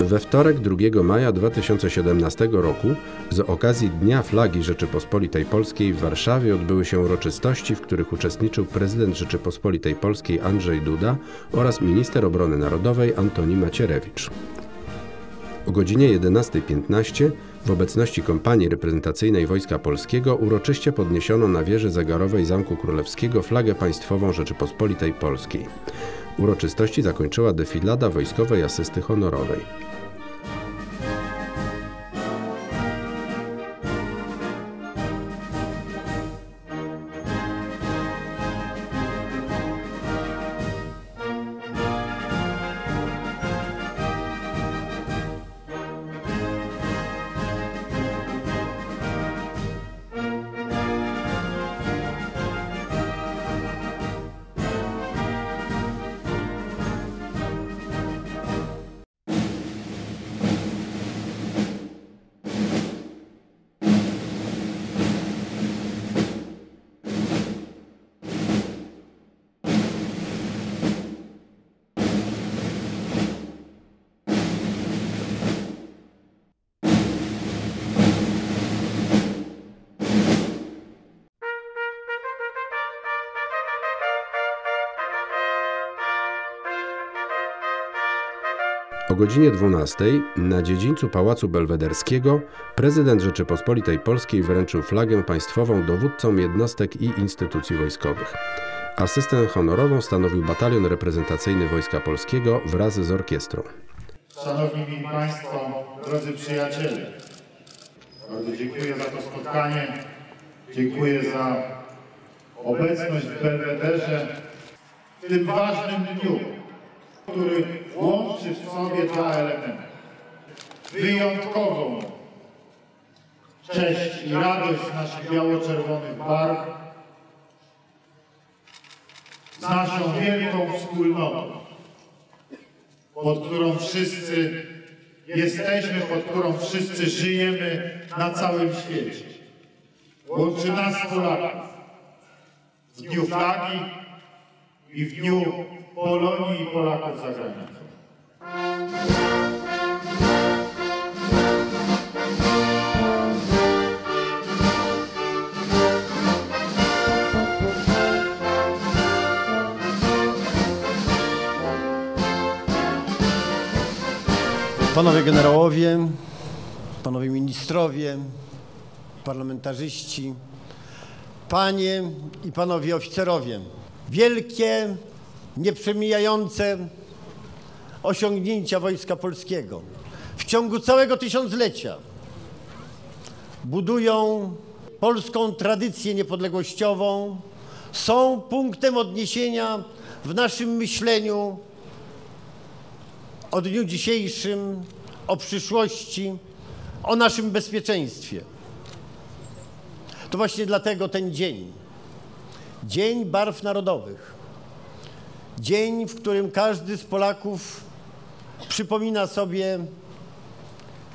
We wtorek 2 maja 2017 roku z okazji Dnia Flagi Rzeczypospolitej Polskiej w Warszawie odbyły się uroczystości, w których uczestniczył prezydent Rzeczypospolitej Polskiej Andrzej Duda oraz minister obrony narodowej Antoni Macierewicz. O godzinie 11.15 w obecności kompanii reprezentacyjnej Wojska Polskiego uroczyście podniesiono na wieży zegarowej Zamku Królewskiego flagę państwową Rzeczypospolitej Polskiej. Uroczystości zakończyła defilada wojskowej asysty honorowej. O godzinie 12 na dziedzińcu Pałacu Belwederskiego prezydent Rzeczypospolitej Polskiej wręczył flagę państwową dowódcom jednostek i instytucji wojskowych. Asystę honorową stanowił batalion reprezentacyjny Wojska Polskiego wraz z orkiestrą. Szanowni Państwo, drodzy przyjaciele, bardzo dziękuję za to spotkanie. Dziękuję za obecność w Belwederze w tym ważnym dniu, który łączy w sobie dwa elementy. Wyjątkową cześć i radość z naszych biało-czerwonych barw, z naszą wielką wspólnotą, pod którą wszyscy jesteśmy, pod którą wszyscy żyjemy na całym świecie. Łączy nas Polaków w Dniu Flagi i w Dniu Polonii i Polaków za granicą. Panowie generałowie, panowie ministrowie, parlamentarzyści, panie i panowie oficerowie. Wielkie, nieprzemijające osiągnięcia Wojska Polskiego w ciągu całego tysiąclecia budują polską tradycję niepodległościową, są punktem odniesienia w naszym myśleniu o dniu dzisiejszym, o przyszłości, o naszym bezpieczeństwie. To właśnie dlatego ten dzień, Dzień Barw Narodowych, dzień, w którym każdy z Polaków przypomina sobie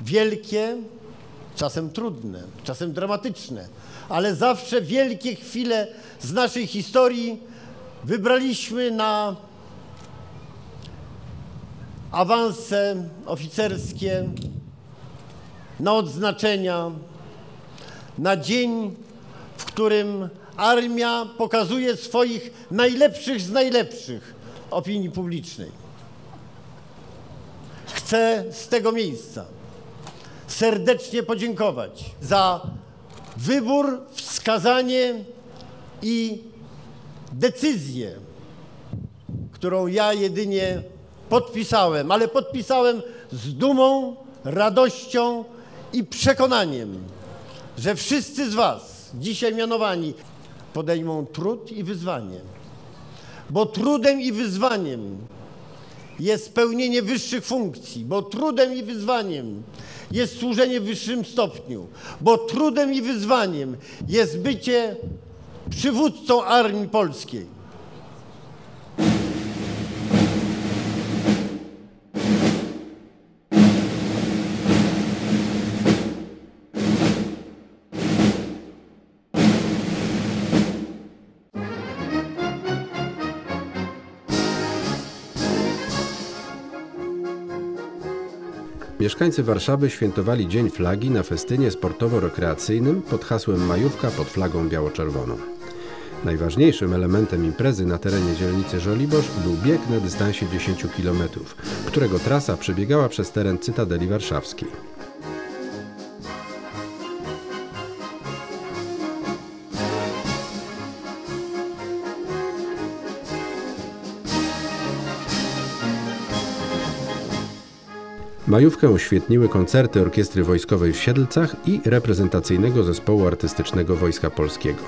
wielkie, czasem trudne, czasem dramatyczne, ale zawsze wielkie chwile z naszej historii wybraliśmy na awanse oficerskie, na odznaczenia, na dzień, w którym armia pokazuje swoich najlepszych z najlepszych opinii publicznej. Chcę z tego miejsca serdecznie podziękować za wybór, wskazanie i decyzję, którą ja jedynie podpisałem, ale podpisałem z dumą, radością i przekonaniem, że wszyscy z Was, dzisiaj mianowani, podejmą trud i wyzwanie. Bo trudem i wyzwaniem jest pełnienie wyższych funkcji, bo trudem i wyzwaniem jest służenie w wyższym stopniu, bo trudem i wyzwaniem jest bycie przywódcą armii polskiej. Mieszkańcy Warszawy świętowali Dzień Flagi na festynie sportowo-rekreacyjnym pod hasłem Majówka pod flagą biało-czerwoną. Najważniejszym elementem imprezy na terenie dzielnicy Żoliborz był bieg na dystansie 10 km, którego trasa przebiegała przez teren Cytadeli Warszawskiej. Majówkę uświetniły koncerty Orkiestry Wojskowej w Siedlcach i reprezentacyjnego zespołu artystycznego Wojska Polskiego.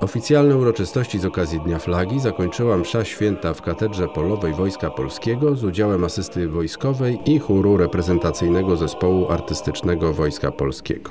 Oficjalne uroczystości z okazji Dnia Flagi zakończyła msza święta w Katedrze Polowej Wojska Polskiego z udziałem asysty wojskowej i chóru reprezentacyjnego zespołu artystycznego Wojska Polskiego.